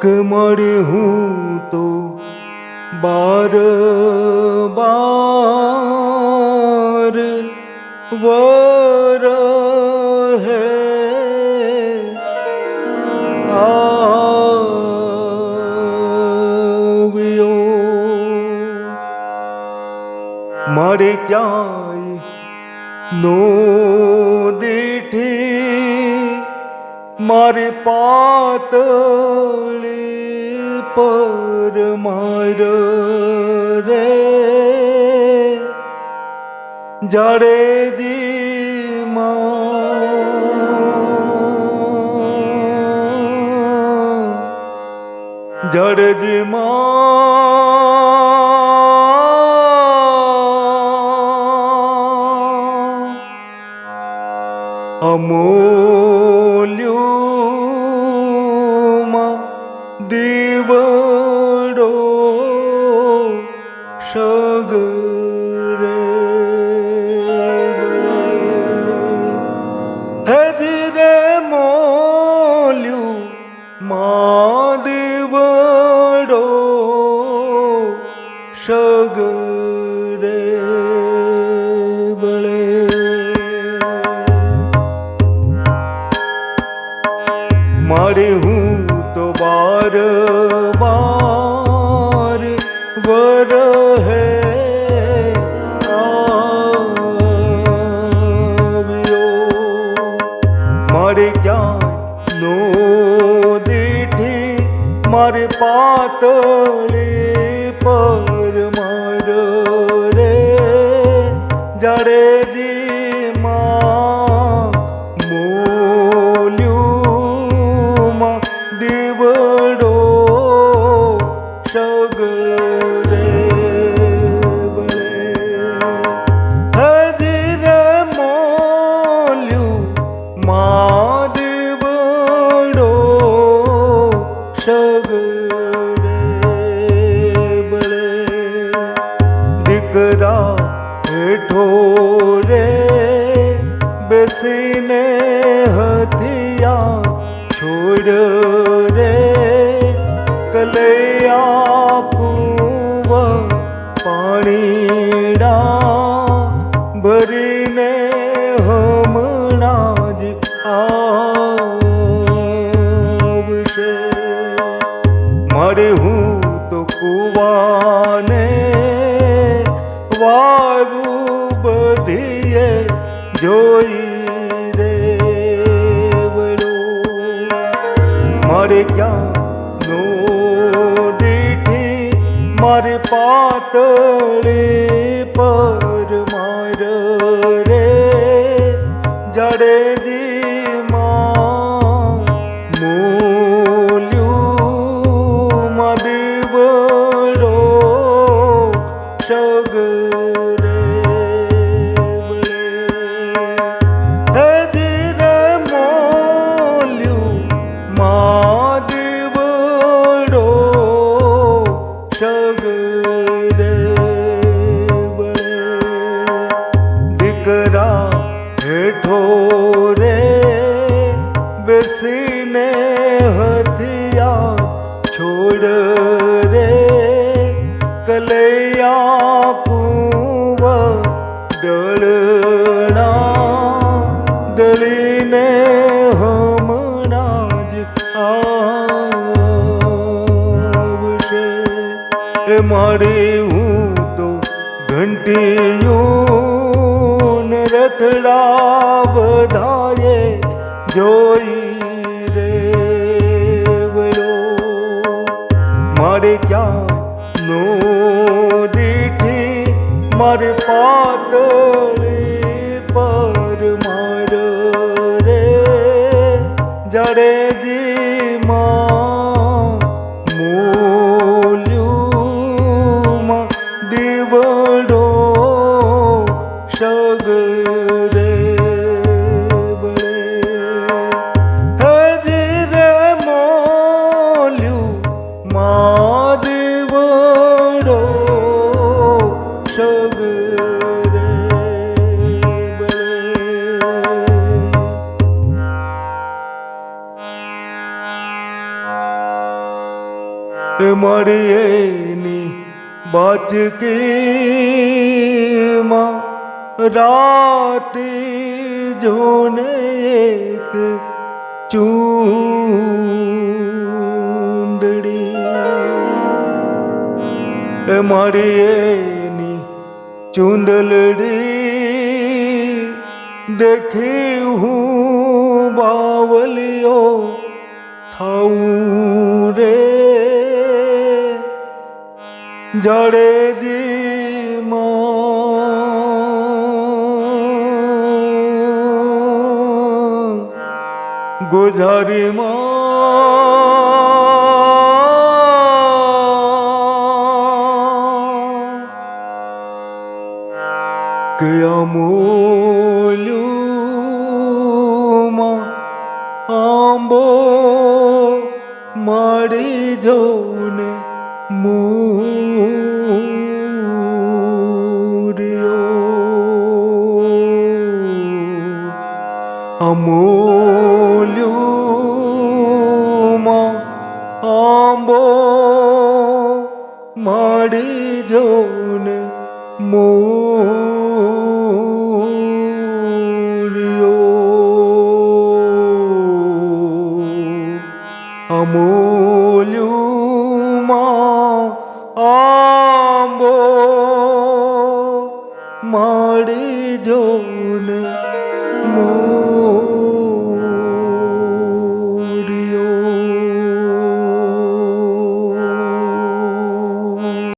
કે મારે હું તો બાર બાર વર હે આવ્યો મારે ક્યાંય નો દીઠી મારે પાતળી পর মার রে জড়ে দি মা জড়ে দি মা. मारे हूँ तो बार बार वर भर नो देठे मारे पातले पर मारो रे जड़े जी मार દીકરા હેઠો રે, બેસીને હથિયા છોડ રે, કલૈયા પૂવ પાણીડા ભરીને હમણાં જ આવશે. મારે હું તો કુવાને જોઈ વળો મારે ક્યાં નો દીઠી મારે પાતળી પર કલૈયા કુવ દળીને હમણાં જ મારી હું તો ઘંટીયું રથડા જોઈ ভরে দিয়ে મારી એની બાચકી માં રાતે જોને એક ચૂંદડી. મારી એની ચૂંદલડી દેખી હું બાવલિયો થાઉં জড়ে দি গুঝরি মা। কিয়মুলুমা আম্বো মারি জৌনে মু અમૂલ્યુમાં આંબો માડી જોને મોર્યો અમૂલ્યુમાં આંબો માડી જોને more.